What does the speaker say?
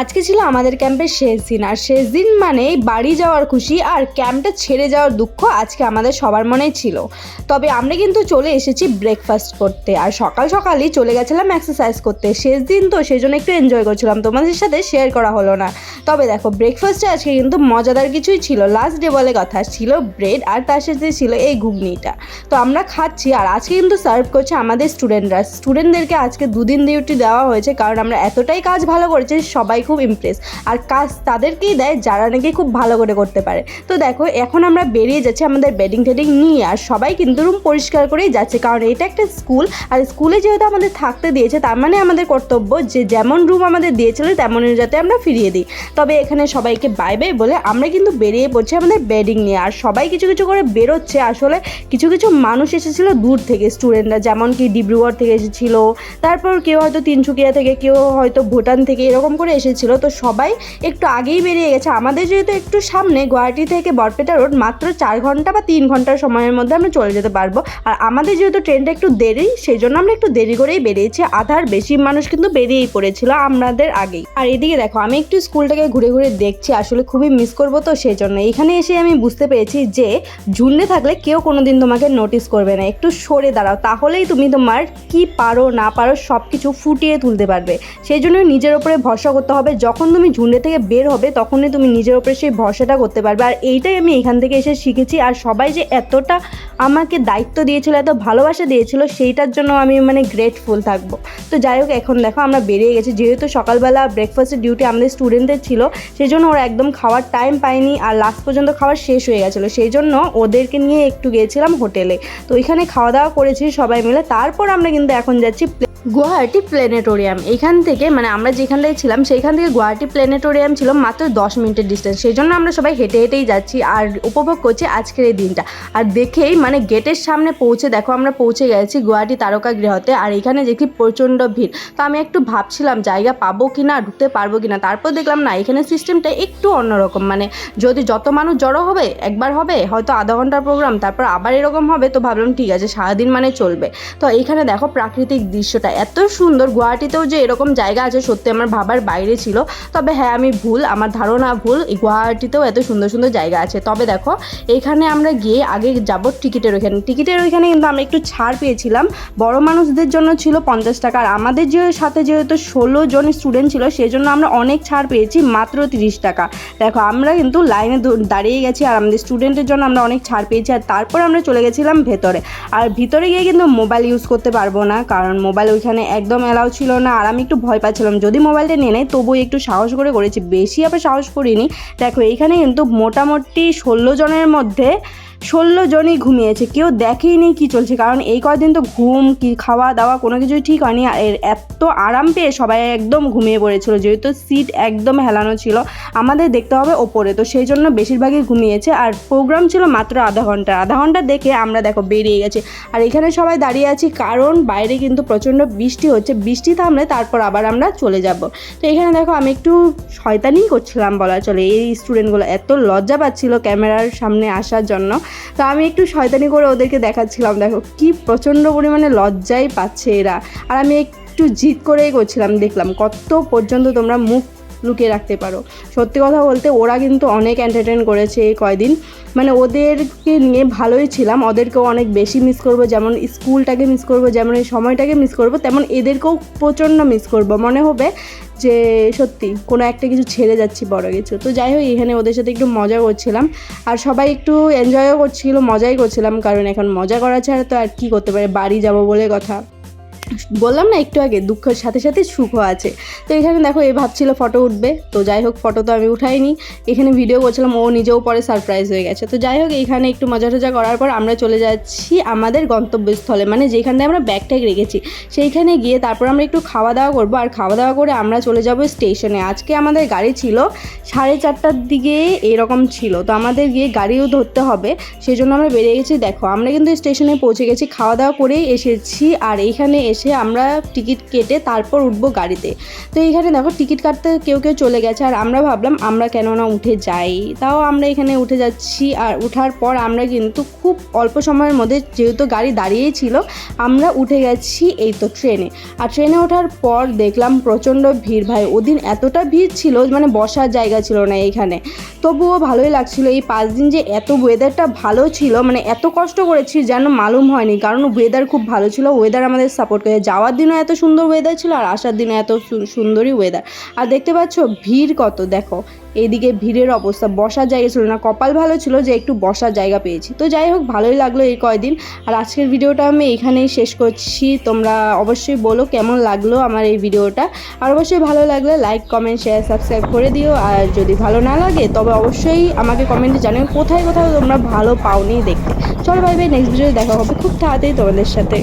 আজকে ছিল আমাদের ক্যাম্পের শেষ দিন, আর শেষ দিন মানে বাড়ি যাওয়ার খুশি আর ক্যাম্পটা ছেড়ে যাওয়ার দুঃখ আজকে আমাদের সবার মনেই ছিল। তবে আমরা কিন্তু চলে এসেছি ব্রেকফাস্ট করতে, আর সকাল সকালই চলে গেছিলাম এক্সারসাইজ করতে। শেষ দিন তো সেই জন্য একটু এনজয় করছিলাম, তোমাদের সাথে শেয়ার করা হলো না। তবে দেখো ব্রেকফাস্টে আজকে কিন্তু মজাদার কিছুই ছিল। লাস্ট ডে বলে কথা, ছিল ব্রেড আর তার সাথে ছিল এই ঘুগনিটা। তো আমরা খাচ্ছি, আর আজকে কিন্তু সার্ভ করছে আমাদের স্টুডেন্টরা স্টুডেন্টদেরকে আজকে দুদিন ডিউটি দেওয়া হয়েছে, কারণ আমরা এতটাই কাজ ভালো করেছি, সবাই খুব ইমপ্রেস আর কাজ তাদেরকেই দেয় যারা নাকি খুব ভালো করে করতে পারে। তো দেখো, এখন আমরা বেরিয়ে যাচ্ছি আমাদের বেডিং টেডিং নিয়ে আর সবাই কিন্তু রুম পরিষ্কার করেই যাচ্ছে। কারণ এটা একটা স্কুল আর স্কুলে যেহেতু আমাদের থাকতে দিয়েছে, তার মানে আমাদের কর্তব্য যে যেমন রুম আমাদের দিয়েছিল, তেমনই যাতে আমরা ফিরিয়ে দিই। তবে এখানে সবাইকে বাই বাই বলে আমরা কিন্তু বেরিয়ে পড়ছি আমাদের বেডিং নিয়ে। আর সবাই কিছু কিছু করে বেরোচ্ছে। আসলে কিছু কিছু মানুষ এসেছিল দূর থেকে স্টুডেন্টরা যেমন কি ডিব্রুগড় থেকে এসেছিল, তারপর কেউ হয়তো তিনচুকিয়া থেকে, কেউ হয়তো ভুটান থেকে এরকম করে এসেছিল। তো সবাই একটু আগেই বেরিয়ে গেছে। আমাদের যেহেতু একটু সামনে গুয়াহাটি থেকে বরপেটা রোড, মাত্র চার ঘণ্টা বা তিন ঘণ্টার সময়ের মধ্যে আমরা চলে যেতে পারব। আর আমাদের যেহেতু ট্রেনটা একটু দেরি সেই জন্য আমরা একটু দেরি করেই বেরিয়েছি। আধার বেশি মানুষ কিন্তু বেরিয়েই পড়েছিল আমাদের আগেই। আর এদিকে দেখো, আমি একটু স্কুলটাকে ঘুরে ঘুরে দেখছি, আসলে খুবই মিস করব তো সেই জন্য এখানে এসে আমি বুঝতে পেরেছি যে ঝুন্ডে থাকলে কেউ কোনোদিন তোমাকে নোটিস করবে না। একটু সরে দাঁড়াও, তাহলেই তুমি তোমার কি পারো না পারো সব কিছু ফুটিয়ে তুলতে পারবে। সেই জন্য নিজের ওপরে ভরসা করতে হবে যখন তুমি ঝুন্ডে থেকে বের হবে, তখনই তুমি নিজের ওপরে সেই ভরসাটা করতে পারবে। আর এইটাই আমি এখান থেকে এসে শিখেছি। আর সবাই যে এতটা আমাকে দায়িত্ব দিয়েছিল, এত ভালোবাসা দিয়েছিল, সেইটার জন্য আমি মানে গ্রেটফুল থাকব। তো যাই হোক, এখন দেখো আমরা বেরিয়ে গেছি। যেহেতু সকালবেলা ব্রেকফাস্টের ডিউটি আমাদের স্টুডেন্টদের ছিল সেই জন্য ওরা একদম খাওয়ার টাইম পায়নি আর লাস্ট পর্যন্ত খাওয়ার শেষ হয়ে গেছিল। সেই জন্য ওদেরকে নিয়ে একটু গিয়েছিলাম হোটেলে তো ওইখানে খাওয়া দাওয়া করেছি সবাই মিলে। তারপর আমরা কিন্তু এখন যাচ্ছি গুয়াহাটি প্ল্যানেটোরিয়াম এখান থেকে মানে আমরা যেখানটায় ছিলাম, সেইখান থেকে গুয়াহাটি প্ল্যানেটোরিয়াম ছিল মাত্র দশ মিনিটের ডিস্টেন্স সেই জন্য আমরা সবাই হেঁটে হেঁটেই যাচ্ছি আর উপভোগ করছি আজকের এই দিনটা। আর দেখেই মানে গেটের সামনে পৌঁছে, দেখো আমরা পৌঁছে গেছি গুয়াহাটি তারকা গৃহতে, আর এখানে দেখি প্রচণ্ড ভিড়। তো আমি একটু ভাবছিলাম, জায়গা পাবো কি না ঢুকতে পারব কি না তারপর দেখলাম, না, এখানে সিস্টেমটা একটু অন্যরকম। মানে যদি যত মানুষ জড়ো হবে, একবার হবে, হয়তো আধা ঘণ্টার প্রোগ্রাম তারপর আবার এরকম হবে, তো ভাবলাম, ঠিক আছে, সারাদিন মানে চলবে। তো এইখানে দেখো প্রাকৃতিক দৃশ্যটা এত সুন্দর গুয়াহাটিতেও যে এরকম জায়গা আছে, সত্যি আমার ভাবার বাইরে ছিল। তবে হ্যাঁ আমি ভুল, আমার ধারণা ভুল গুয়াহাটিতেও এত সুন্দর সুন্দর জায়গা আছে। তবে দেখো, এখানে আমরা গিয়ে আগে যাব টিকিটের ওইখানে। টিকিটের ওইখানে কিন্তু আমরা একটু ছাড় পেয়েছিলাম। বড় মানুষদের জন্য ছিল পঞ্চাশ টাকা, আর আমাদের যে সাথে যেহেতু ষোলো জন স্টুডেন্ট ছিল সেই জন্য আমরা অনেক ছাড় পেয়েছি, মাত্র তিরিশ টাকা। দেখো, আমরা কিন্তু লাইনে দাঁড়িয়ে গেছি, আর আমাদের স্টুডেন্টের জন্য আমরা অনেক ছাড় পেয়েছি, আর তারপর আমরা চলে গেছিলাম ভেতরে। আর ভিতরে গিয়ে কিন্তু মোবাইল ইউজ করতে পারব না, কারণ মোবাইল ওইখানে একদম অ্যালাউ ছিল না, আর আমি একটু ভয় পাচ্ছিলাম। যদি মোবাইলটা নিয়ে নেয় তবুও একটু সাহস করে করেছি। বেশি আবার সাহস করিনি। দেখো এইখানে কিন্তু মোটামুটি ষোলো জনের মধ্যে ষোলো জনই ঘুমিয়েছে, কেউ দেখেইনি কি চলছে, কারণ এই কয়দিন তো ঘুম, কি খাওয়া দাওয়া কোনো কিছুই ঠিক হয়নি এর এত আরাম পেয়ে সবাই একদম ঘুমিয়ে পড়েছিল, যেহেতু সিট একদম হেলানো ছিল, আমাদের দেখতে হবে ওপরে, তো সেই জন্য বেশিরভাগই ঘুমিয়েছে, আর প্রোগ্রাম ছিল মাত্র আধা ঘণ্টা আধা ঘণ্টা দেখে আমরা দেখো বেরিয়ে গেছি, আর এখানে সবাই দাঁড়িয়ে আছি, কারণ বাইরে কিন্তু প্রচণ্ড বৃষ্টি হচ্ছে, বৃষ্টি থামলে তারপর আবার আমরা চলে যাব, তো এখানে দেখো আমি একটু শয়তানি করছিলাম বলা চলে, এই স্টুডেন্টগুলো এত লজ্জা পাচ্ছিল ক্যামেরার সামনে আসার জন্য তো আমি একটু শয়তানি করে ওদেরকে দেখাচ্ছিলাম, দেখো কি প্রচণ্ড পরিমাণে লজ্জাই পাচ্ছে এরা। আর আমি একটু জিদ করেই করছিলাম, দেখলাম কত পর্যন্ত তোমরা মুখ লুকিয়ে রাখতে পারো। সত্যি কথা বলতে ওরা কিন্তু অনেক এন্টারটেন করেছে এই কয়দিন। মানে ওদেরকে নিয়ে ভালোই ছিলাম, ওদেরকেও অনেক বেশি মিস করব, যেমন স্কুলটাকে মিস করব, যেমন এই সময়টাকে মিস করব, তেমন এদেরকেও প্রচণ্ড মিস করব। মনে হবে যে সত্যি কোনো একটা কিছু ছেড়ে যাচ্ছি বড় কিছু। তো যাই হোক, এখানে ওদের সাথে একটু মজা করছিলাম। আর সবাই একটু এনজয়ও করছিল, মজাই করছিলাম, কারণ এখন মজা করা ছাড়া তো আর কী করতে পারে? বাড়ি যাব বলে কথা। বললাম না একটু আগে, দুঃখের সাথে সাথে সুখও আছে। তো এখানে দেখো, এ ভাবছিল ফটো উঠবে। তো যাই হোক ফটো তো আমি উঠাইনি। এখানে ভিডিও করছিলাম, ও নিজেও পরে সারপ্রাইজ হয়ে গেছে। তো যাই হোক, এখানে একটু মজা টজা করার পর আমরা চলে যাচ্ছি আমাদের গন্তব্যস্থলে। মানে যেখানে আমরা ব্যাগ ট্যাগ রেখেছি, সেইখানে গিয়ে তারপর আমরা একটু খাওয়া দাওয়া করব। আর খাওয়া দাওয়া করে আমরা চলে যাব স্টেশনে আজকে আমাদের গাড়ি ছিল সাড়ে চারটার দিকে এরকম ছিল। তো আমাদের গিয়ে গাড়িও ধরতে হবে সেই জন্য আমরা বেরিয়ে গেছি। দেখো, আমরা কিন্তু স্টেশনে পৌঁছে গেছি, খাওয়া দাওয়া করেই এসেছি। আর এইখানে এসে আমরা টিকিট কেটে তারপর উঠবো গাড়িতে। তো এইখানে দেখো টিকিট কাটতে কেউ কেউ চলে গেছে, আর আমরা ভাবলাম আমরা কেন না উঠে যাই। তাও আমরা এখানে উঠে যাচ্ছি, আর ওঠার পর আমরা কিন্তু খুব অল্প সময়ের মধ্যে যেহেতু গাড়ি দাঁড়িয়েই ছিল, আমরা উঠে গেছি এই তো ট্রেনে। আর ট্রেনে ওঠার পর দেখলাম প্রচণ্ড ভিড় ভাই। ওদিন এতটা ভিড় ছিল মানে বসার জায়গা ছিল না এইখানে তবুও ভালোই লাগছিল। এই পাঁচ দিন যে এত ওয়েদারটা ভালো ছিল মানে এত কষ্ট করেছি যেন মালুম হয়নি, কারণ ওয়েদার খুব ভালো ছিল। ওয়েদার আমাদের সাপোর্ট যাওয়ার দিনও এত সুন্দর ওয়েদার ছিল আর আসার দিনও এত সুন্দরই ওয়েদার আর দেখতে পাচ্ছ ভিড় কত, দেখো। এইদিকে ভিড়ের অবস্থা। বসার জায়গা ছিল না। কপাল ভালো ছিল যে একটু বসার জায়গা পেয়েছি। তো যাই হোক, ভালোই লাগল এই কয়দিন। আর আজকের ভিডিওটা আমি এখানেই শেষ করছি। তোমরা অবশ্যই বলো কেমন লাগল আমার এই ভিডিওটা। আর অবশ্যই ভালো লাগলে লাইক কমেন্ট শেয়ার সাবস্ক্রাইব করে দিও। আর যদি ভালো না লাগে, তবে অবশ্যই আমাকে কমেন্টে জানিও কোথায় কোথায় তোমরা ভালো পাওনি দেখতে। চলো ভাই ভাই নেক্সট ভিডিও দেখা হবে। খুব তাড়াতাড়ি তোমাদের সাথে।